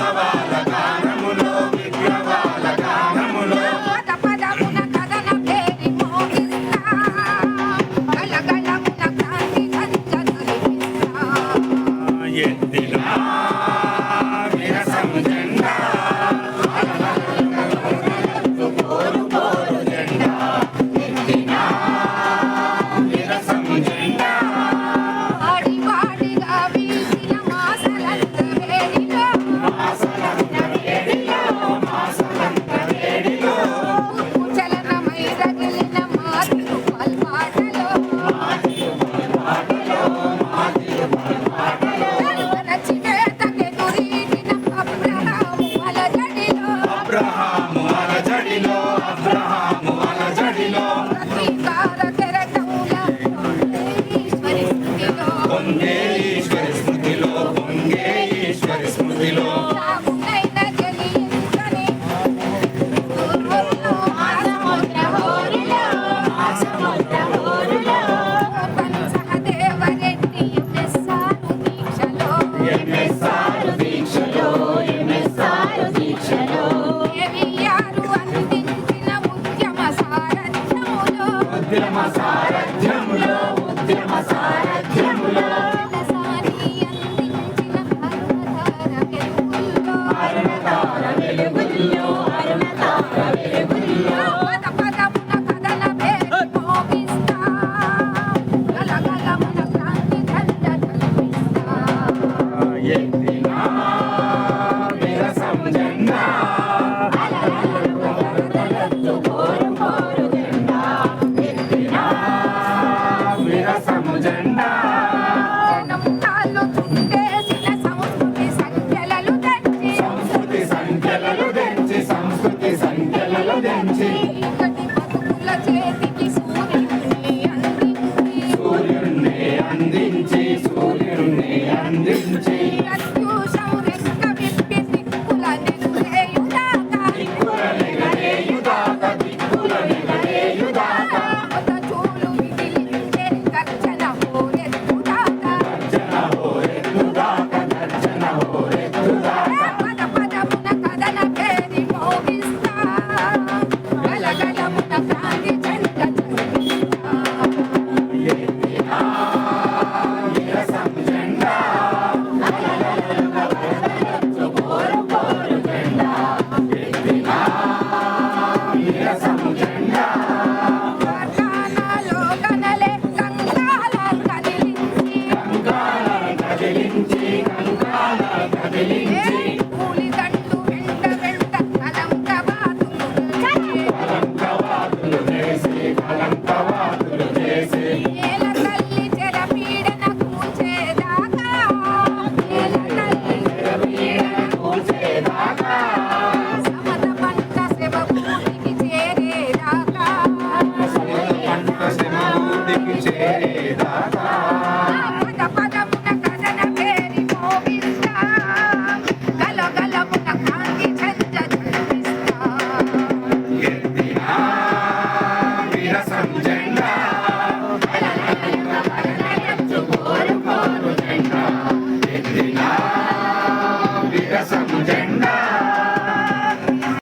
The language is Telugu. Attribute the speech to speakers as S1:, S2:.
S1: জিন্দাবাদ దేశము జెండా
S2: సంస్కృతి సంఖ్యలను తెంచి
S1: సంస్కృతి
S2: సంఖ్యలను తెంచి
S1: సూర్యుణ్ణి అందించి సూర్యుణ్ణి అందించి